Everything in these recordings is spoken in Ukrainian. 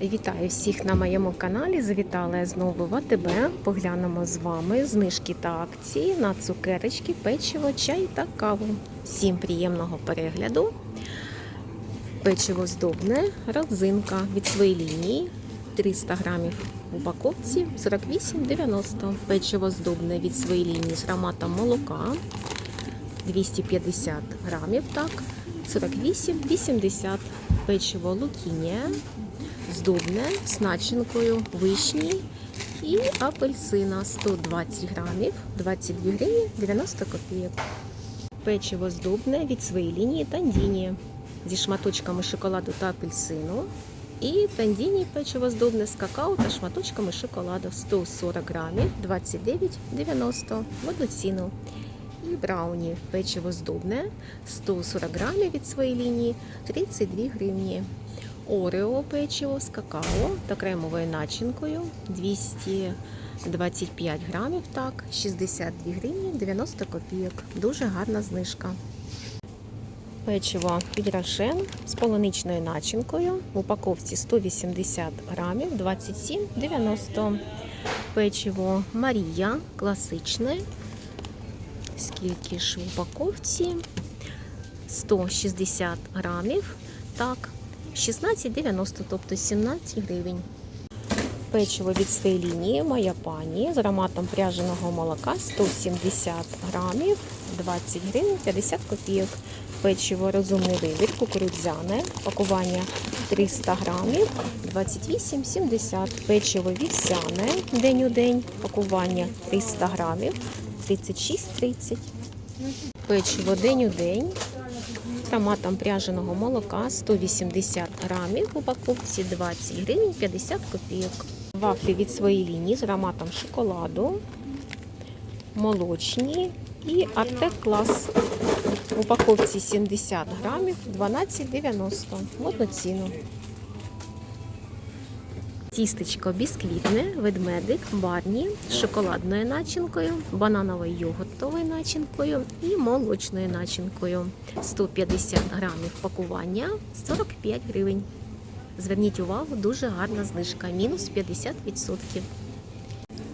Вітаю всіх на моєму каналі. Завітала я знову в АТБ. Поглянемо з вами знижки та акції на цукерочки, печиво, чай та каву. Всім приємного перегляду. Печиво здобне, родзинка від своєї лінії 300 грамів в упаковці 48,90. Печиво здобне від своєї лінії з ароматом молока 250 грамів, так, 48,80. Печиво лукінія здобне з начинкою вишні і апельсина 120 грамів, 22 гривні 90 копійок. Печиво здобне від своєї лінії Тандіні зі шматочками шоколаду та апельсину. І тандіні печиво здобне з какао та шматочками шоколаду 140 грамів 29,90 в одну ціну. І брауні печиво здобне 140 грамів від своєї лінії 32 гривні. Орео печиво з какао та кремовою начинкою 225 грамів, так, 62 гривні 90 копійок. Дуже гарна знижка. Печиво від Рошен з полуничною начинкою в упаковці 180 грамів 27,90. Печиво Марія класичне. Скільки ж в упаковці? 160 грамів. Так, 16,90, тобто 17 гривень. Печиво від своєї лінії моя пані з ароматом пряженого молока 170 грамів, 20 гривень 50 копійок. Печиво розумний вибір, кукурудзяне, пакування 300 грамів, 28,70. Печиво вівсяне день у день, пакування 300 грамів, 36,30. Печиво день у день з ароматом пряженого молока 180 грамів в упаковці 20 гривень 50 копійок. Вафлі від своєї лінії з ароматом шоколаду, молочні і Артек клас. В упаковці 70 грамів 12,90 в одну ціну. Тістечко бісквітне, ведмедик, барні з шоколадною начинкою, банановою йогуртовою начинкою і молочною начинкою. 150 грамів пакування 45 гривень. Зверніть увагу, дуже гарна знижка, мінус 50%.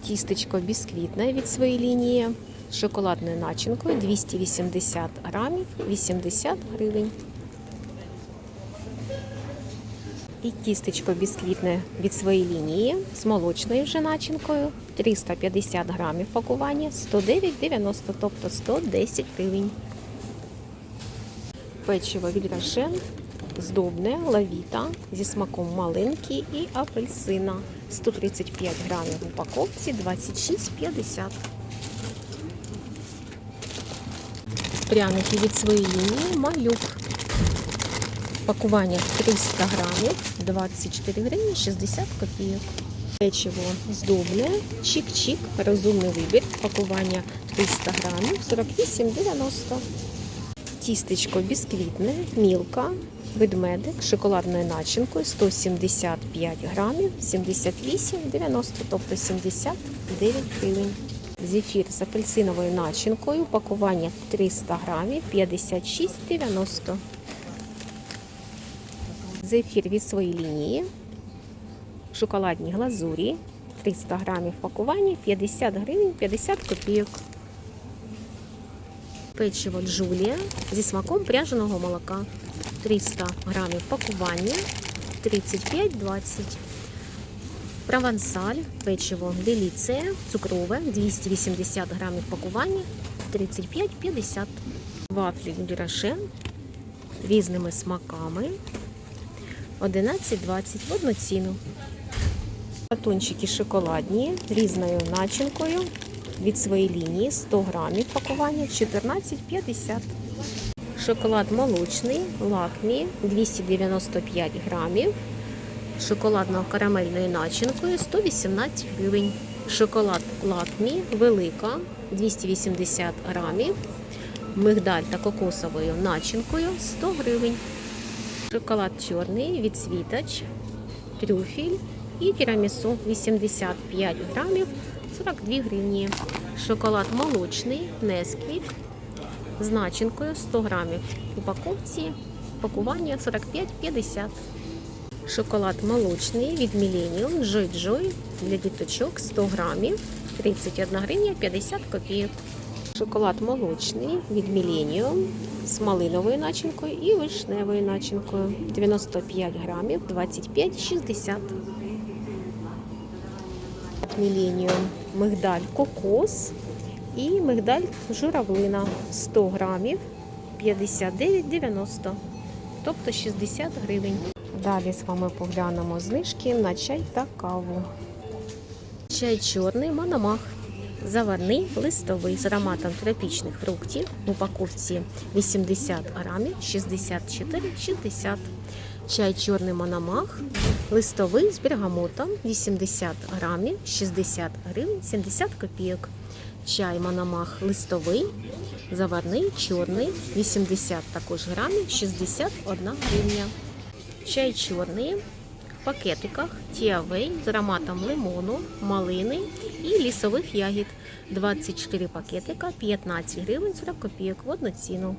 Тістечко бісквітне від своєї лінії з шоколадною начинкою 280 грамів 80 гривень. І тістечко бісквітне від своєї лінії з молочною вже начинкою 350 грамів пакування 109,90, тобто 110 гривень. Печиво від здобне лавіта зі смаком малинки і апельсина 135 грамів в упаковці 26,50. Пряники від своєї лінії малюк. Пакування 300 грамів, 24 гривні 60 копійок. Печиво здобне, чик-чик, розумний вибір. Пакування 300 грамів, 48,90. Тістечко бісквітне, мілка, ведмедик шоколадною начинкою 175 грамів, 78,90, тобто 79 гривень. Зефір з апельсиновою начинкою, пакування 300 грамів, 56,90. Зефір від своєї лінії, шоколадні глазурі, 300 грамів пакування, 50 гривень, 50 копійок. Печиво Джулія зі смаком пряженого молока, 300 грамів пакування, 35,20. Провансаль, печиво Деліція, цукрове, 280 грамів пакування, 35,50. Вафлі Дюрашен різними смаками. 11,20 в одну ціну. Батончики шоколадні різною начинкою від своєї лінії 100 грамів пакування 14,50. Шоколад молочний, лакмі 295 грамів. Шоколадно-карамельною начинкою 118 гривень. Шоколад лакмі велика 280 грамів. Мигдаль та кокосовою начинкою 100 гривень. Шоколад чорний від світоч, трюфіль і тірамісу 85 грамів 42 гривні. Шоколад молочний, несквік з начинкою 100 грамів. Упаковці пакування 45-50. Шоколад молочний від Millennium Joy Joy для діточок 100 грамів 31 гривня 50 копійок. Шоколад молочний від Millennium з малиновою начинкою і вишневою начинкою 95 грамів 25,60. Millennium мигдаль кокос і мигдаль журавлина 100 грамів 59,90, тобто 60 гривень. Далі з вами поглянемо знижки на чай та каву. Чай чорний Мономах. Заварний листовий з ароматом тропічних фруктів в упаковці 80 грамів 64,60. Чай чорний Мономах. Листовий з бергамотом 80 грамів 60 гривень 70 копійок. Чай Мономах листовий, заварний, чорний 80 також грамів 61 гривня. Чай чорний пакетиках Тіавей з ароматом лимону, малини і лісових ягід. 24 пакетика, 15 гривень 40 копійок в одну ціну.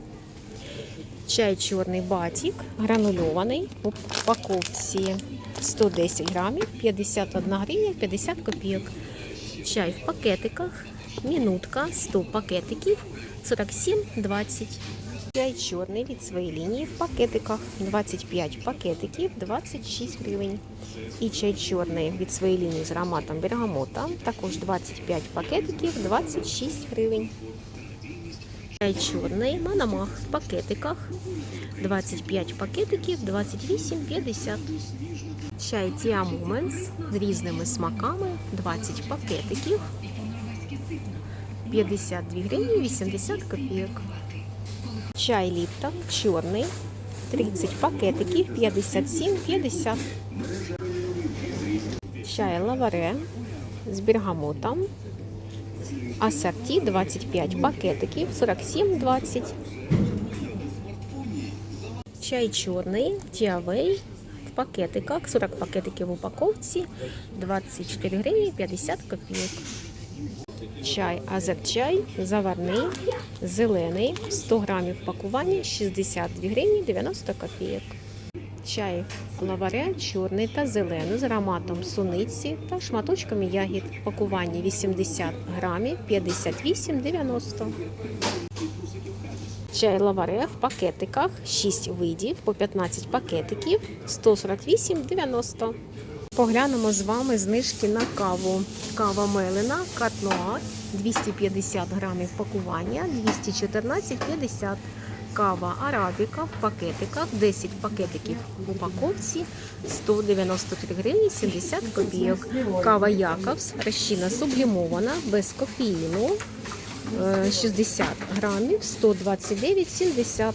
Чай чорний батік, гранульований в упаковці 110 грамів, 51 гривня 50 копійок. Чай в пакетиках, мінутка, 100 пакетиків, 47,20. Чай чорний від своєї лінії в пакетиках 25 пакетиків 26 гривень. І чай чорний від своєї лінії з ароматом бергамота також 25 пакетиків 26 гривень. Чай чорний Манамах в пакетиках 25 пакетиків 28,50. Чай Moments з різними смаками 20 пакетиків 52 гривні 80 копійок. Чай Ліптон чорний 30 пакетиків 57,50. Чай Лаваре з бергамотом. Асорті 25 пакетиків 47,20. Чай чорний Тіавей в пакетиках 40 пакетиків в упаковці 24 гривні 50 копійок. Чай Азерчай заварний, зелений, 100 грамів пакування, 62 гривні 90 копійок. Чай лаваре чорний та зелений з ароматом суниці та шматочками ягід. Пакування 80 грамів 58,90. Чай лаваре в пакетиках 6 видів по 15 пакетиків 148,90. Поглянемо з вами знижки на каву. Кава Мелена, Катнуар, 250 грамів пакування, 214,50. Кава Арабіка в пакетиках, 10 пакетиків в упаковці, 193 гривні 70 копійок. Кава Якобс, розчина сублімована, без кофеїну, е, 60 грамів, 129,70.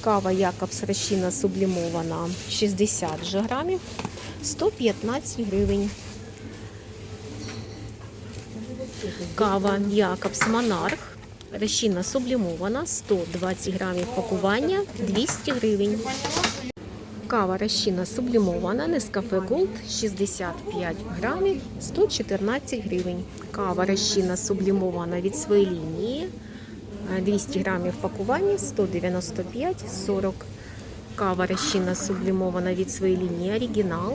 Кава Якобс розчина сублімована, 60 грамів, 115 гривень. Кава Якобс Монарх. Решина сублімована 120 грамів пакування 200 гривень. Кава розчина сублімована Нескафе Голд 65 грамів 114 гривень. Кава розчина сублімована від своєї лінії е, 200 грамів пакування 195,40. Кава розчина сублімована від своєї лінії оригінал.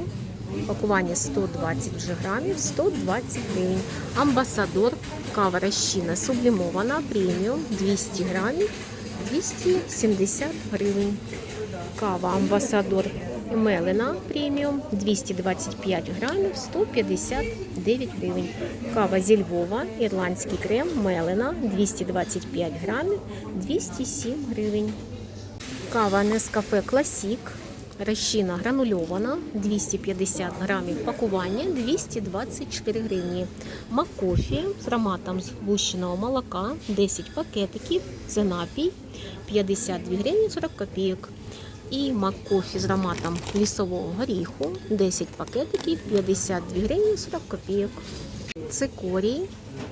Пакування 120 вже грамів, 120 гривень. Амбасадор, кава розчина сублімована, преміум 200 грамів, 270 гривень. Кава Амбасадор Мелена преміум 225 грамів, 159 гривень. Кава зі Львова, ірландський крем Мелена 225 грамів, 207 гривень. Кава Нескафе Класік. Розчина гранульована 250 грамів пакування 224 гривні. Макофі з ароматом згущеного молока 10 пакетиків. Це напій 52 гривні 40 копійок. І маккофі з ароматом лісового горіху 10 пакетиків 52 гривні 40 копійок. Цикорій,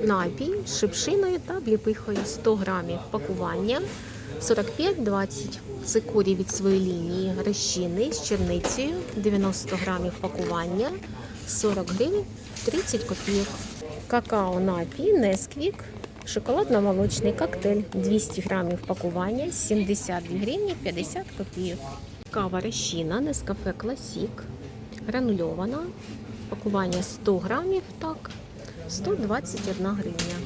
напій з шипшиною та обліпихою 100 грамів пакування 45,20. Цикорій від своєї лінії розчинний з черницею 90 грамів пакування 40 гривень 30 копійок. Какао напій Несквік шоколадно-молочний коктейль 200 грамів пакування 72 гривні 50 копійок. Кава розчина Нескафе Класік гранульована. Пакування 100 грамів, так, 121 гривня.